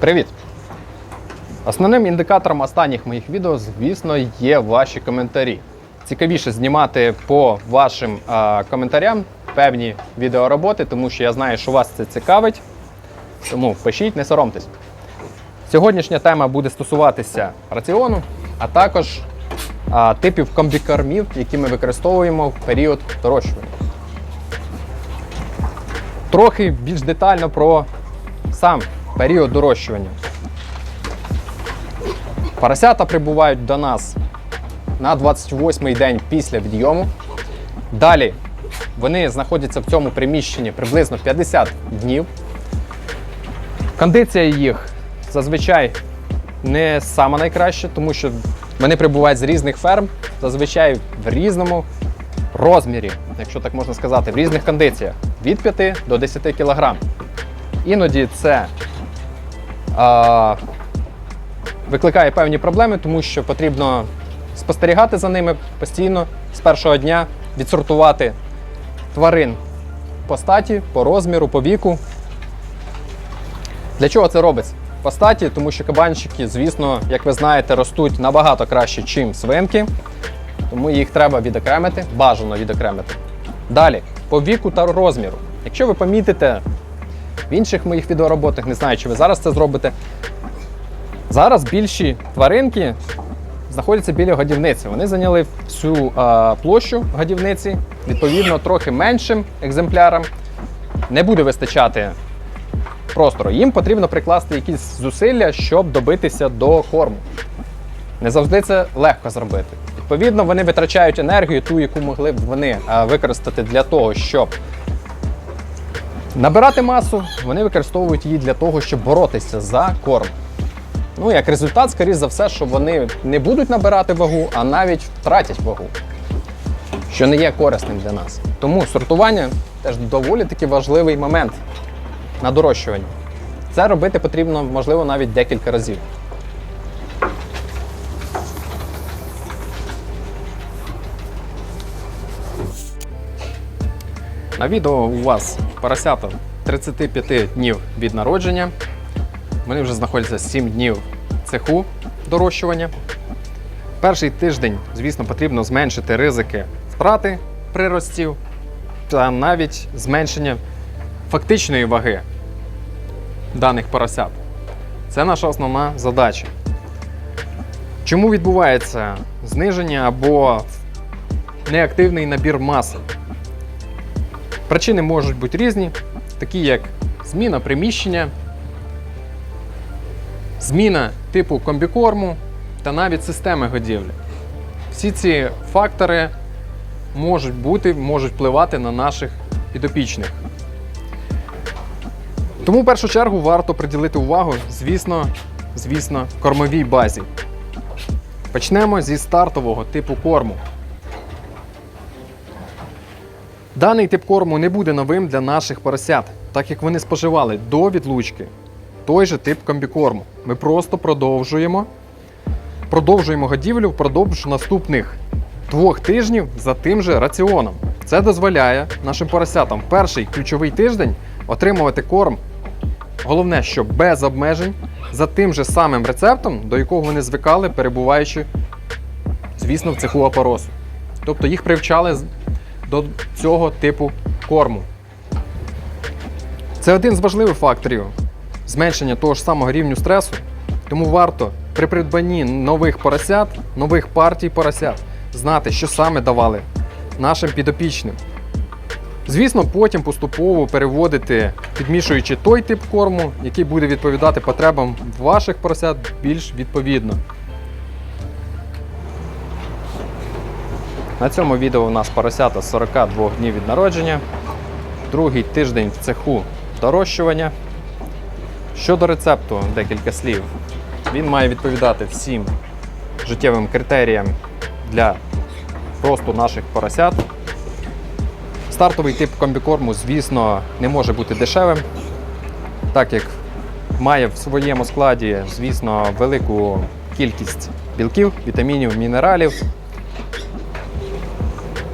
Привіт! Основним індикатором останніх моїх відео, звісно, є ваші коментарі. Цікавіше знімати по вашим а, коментарям певні відеороботи, тому що я знаю, що вас це цікавить. Тому пишіть, не соромтесь. Сьогоднішня тема буде стосуватися раціону, а також а, типів комбікормів, які ми використовуємо в період дорощування. Трохи більш детально про сам період дорощування. Поросята прибувають до нас на 28-й день після відйому. Далі вони знаходяться в цьому приміщенні приблизно 50 днів. Кондиція їх зазвичай не сама найкраща, тому що вони прибувають з різних ферм, зазвичай в різному розмірі, якщо так можна сказати, в різних кондиціях від 5 до 10 кг. Іноді це викликає певні проблеми, тому що потрібно спостерігати за ними постійно з першого дня, відсортувати тварин по статі, по розміру, по віку. Для чого це робиться? По статі, тому що кабанчики, звісно, як ви знаєте, ростуть набагато краще, ніж свинки, тому їх треба відокремити, бажано відокремити. Далі, по віку та розміру. Якщо ви помітите в інших моїх відеороботах, не знаю, чи ви зараз це зробите. Зараз більші тваринки знаходяться біля годівниці. Вони зайняли всю а, площу годівниці, відповідно, трохи меншим екземплярам не буде вистачати простору. Їм потрібно прикласти якісь зусилля, щоб добитися до корму. Не завжди це легко зробити. Відповідно, вони витрачають енергію, ту, яку могли б вони використати для того, щоб набирати масу, вони використовують її для того, щоб боротися за корм. Ну, як результат, скоріш за все, що вони не будуть набирати вагу, а навіть втратять вагу, що не є корисним для нас. Тому сортування теж доволі таки важливий момент на дорощуванні. Це робити потрібно, можливо, навіть декілька разів. На відео у вас поросята 35 днів від народження. Вони вже знаходяться 7 днів цеху дорощування. Перший тиждень, звісно, потрібно зменшити ризики втрати приростів та навіть зменшення фактичної ваги даних поросят. Це наша основна задача. Чому відбувається зниження або неактивний набір маси? Причини можуть бути різні, такі як зміна приміщення, зміна типу комбікорму та навіть системи годівлі. Всі ці фактори можуть бути, можуть впливати на наших підопічних. Тому в першу чергу варто приділити увагу, звісно, звісно, кормовій базі. Почнемо зі стартового типу корму. Даний тип корму не буде новим для наших поросят, так як вони споживали до відлучки той же тип комбікорму. Ми просто продовжуємо, продовжуємо годівлю впродовж наступних двох тижнів за тим же раціоном. Це дозволяє нашим поросятам перший ключовий тиждень отримувати корм. Головне, що без обмежень за тим же самим рецептом, до якого вони звикали, перебуваючи, звісно, в цеху апоросу. Тобто їх привчали до цього типу корму. Це один з важливих факторів зменшення того ж самого рівню стресу. Тому варто при придбанні нових поросят, нових партій поросят знати, що саме давали нашим підопічним. Звісно, потім поступово переводити, підмішуючи той тип корму, який буде відповідати потребам ваших поросят більш відповідно. На цьому відео у нас поросята 42 днів від народження, другий тиждень в цеху дорощування. Щодо рецепту, декілька слів. Він має відповідати всім життєвим критеріям для росту наших поросят. Стартовий тип комбікорму, звісно, не може бути дешевим, так як має в своєму складі, звісно, велику кількість білків, вітамінів, мінералів.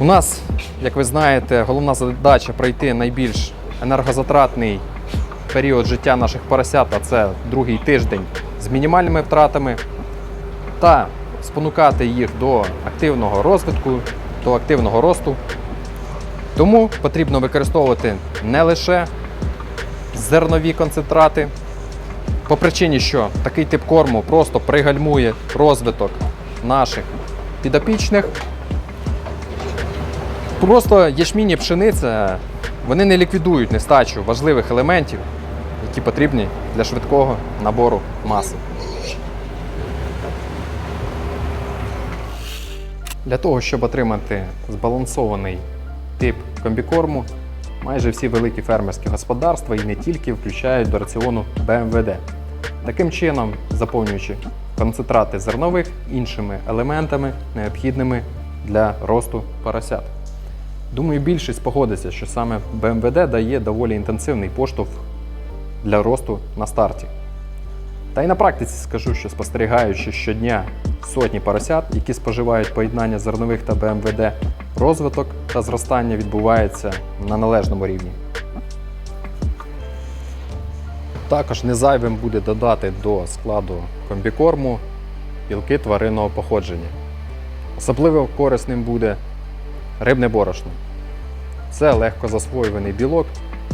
У нас, як ви знаєте, головна задача пройти найбільш енергозатратний період життя наших поросят, а це другий тиждень з мінімальними втратами, та спонукати їх до активного розвитку, до активного росту. Тому потрібно використовувати не лише зернові концентрати, по причині, що такий тип корму просто пригальмує розвиток наших підопічних. Просто ячмінь і пшениця вони не ліквідують нестачу важливих елементів, які потрібні для швидкого набору маси. Для того, щоб отримати збалансований тип комбікорму, майже всі великі фермерські господарства і не тільки включають до раціону БМВД. Таким чином, заповнюючи концентрати зернових іншими елементами, необхідними для росту поросят. Думаю, більшість погодиться, що саме БМВД дає доволі інтенсивний поштовх для росту на старті. Та й на практиці скажу, що спостерігаючи щодня сотні поросят, які споживають поєднання зернових та БМВД, розвиток та зростання відбувається на належному рівні. Також не зайвим буде додати до складу комбікорму білки тваринного походження. Особливо корисним буде рибне борошно. Це легко засвоюваний білок,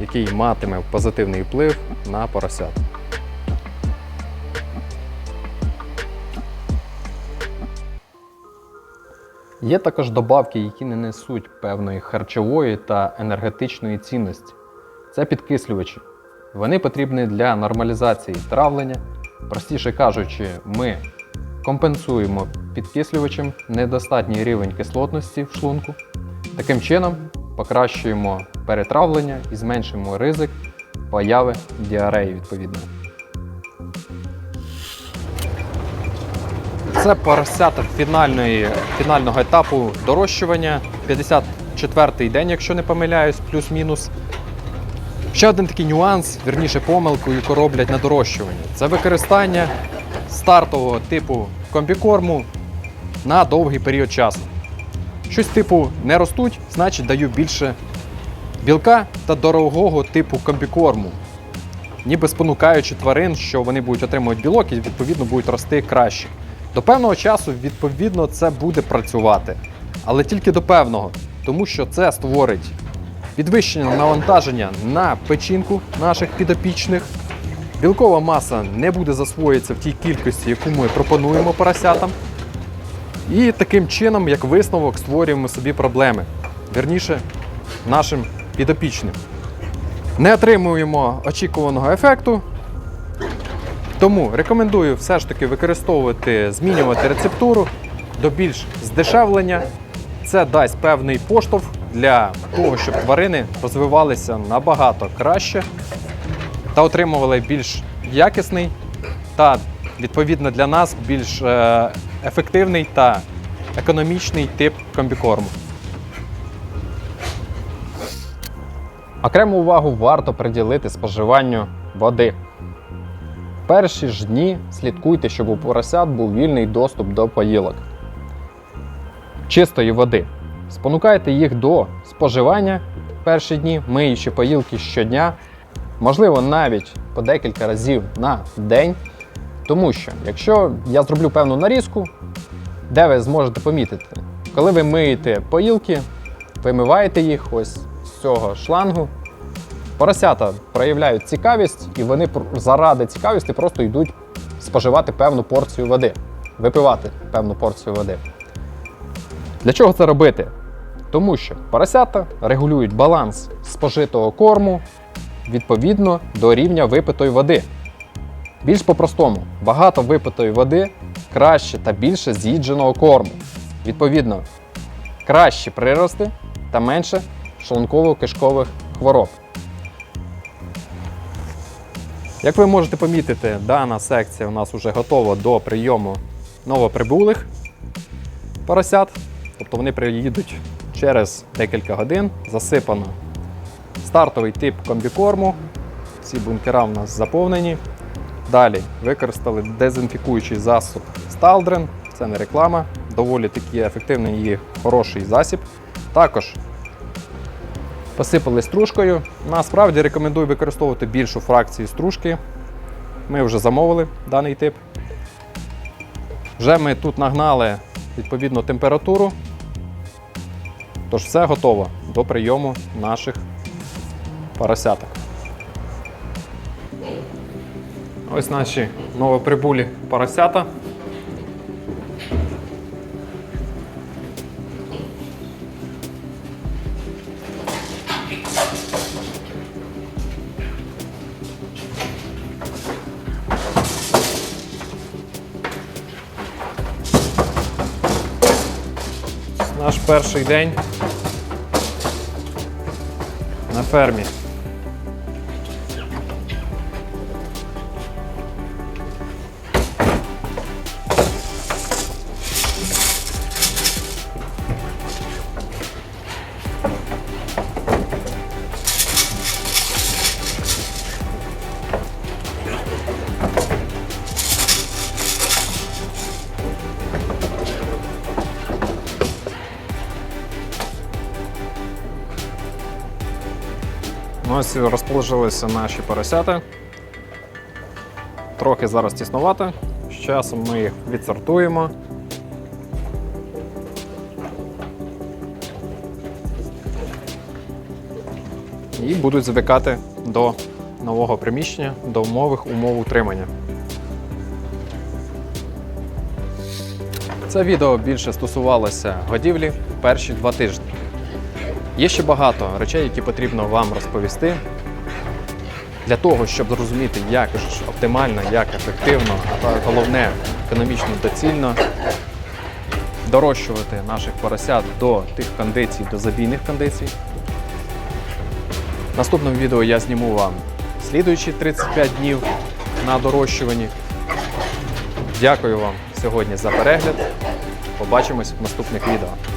який матиме позитивний вплив на поросят. Є також добавки, які не несуть певної харчової та енергетичної цінності. Це підкислювачі. Вони потрібні для нормалізації травлення. Простіше кажучи, ми компенсуємо підкислювачем недостатній рівень кислотності в шлунку. Таким чином покращуємо перетравлення і зменшуємо ризик появи діареї відповідно. Це поросята фінальної, фінального етапу дорощування. 54-й день, якщо не помиляюсь, плюс-мінус. Ще один такий нюанс, вірніше помилку, яку роблять на дорощуванні. Це використання стартового типу комбікорму на довгий період часу. Щось типу не ростуть, значить даю більше білка та дорогого типу комбікорму. Ніби спонукаючи тварин, що вони будуть отримувати білок і відповідно будуть рости краще. До певного часу, відповідно, це буде працювати, але тільки до певного, тому що це створить підвищення навантаження на печінку наших підопічних. Білкова маса не буде засвоїтися в тій кількості, яку ми пропонуємо поросятам. І таким чином, як висновок, створюємо собі проблеми. Вірніше, нашим підопічним. Не отримуємо очікуваного ефекту. Тому рекомендую все ж таки використовувати, змінювати рецептуру до більш здешевлення. Це дасть певний поштовх для того, щоб тварини розвивалися набагато краще та отримували більш якісний та відповідно для нас більш е, ефективний та економічний тип комбікорму. Окрему увагу варто приділити споживанню води. Перші ж дні слідкуйте, щоб у поросят був вільний доступ до поїлок. Чистої води. Спонукайте їх до споживання перші дні, миючи поїлки щодня, можливо, навіть по декілька разів на день. Тому що, якщо я зроблю певну нарізку, де ви зможете помітити, коли ви миєте поїлки, вимиваєте їх ось з цього шлангу, поросята проявляють цікавість, і вони заради цікавості просто йдуть споживати певну порцію води, випивати певну порцію води. Для чого це робити? Тому що поросята регулюють баланс спожитого корму відповідно до рівня випитої води. Більш по-простому, багато випитої води краще та більше з'їдженого корму. Відповідно, кращі прирости та менше шлунково-кишкових хвороб. Як ви можете помітити, дана секція у нас вже готова до прийому новоприбулих поросят. Тобто вони приїдуть через декілька годин, засипано стартовий тип комбікорму. Всі бункера у нас заповнені. Далі використали дезінфікуючий засіб Staldren. Це не реклама, доволі таки ефективний і хороший засіб. Також Посипали стружкою. Насправді рекомендую використовувати більшу фракцію стружки. Ми вже замовили даний тип. Вже ми тут нагнали відповідну температуру. Тож все готово до прийому наших поросяток. Ось наші новоприбулі поросята. Наш перший день на фермі. Розположилися наші поросята. Трохи зараз тіснувато. З часом ми їх відсортуємо. І будуть звикати до нового приміщення, до нових умов утримання. Це відео більше стосувалося годівлі перші два тижні. Є ще багато речей, які потрібно вам розповісти для того, щоб зрозуміти, як ж оптимально, як ефективно, а головне економічно доцільно дорощувати наших поросят до тих кондицій, до забійних кондицій. В наступному відео я зніму вам слідуючі 35 днів на дорощуванні. Дякую вам сьогодні за перегляд. Побачимось в наступних відео.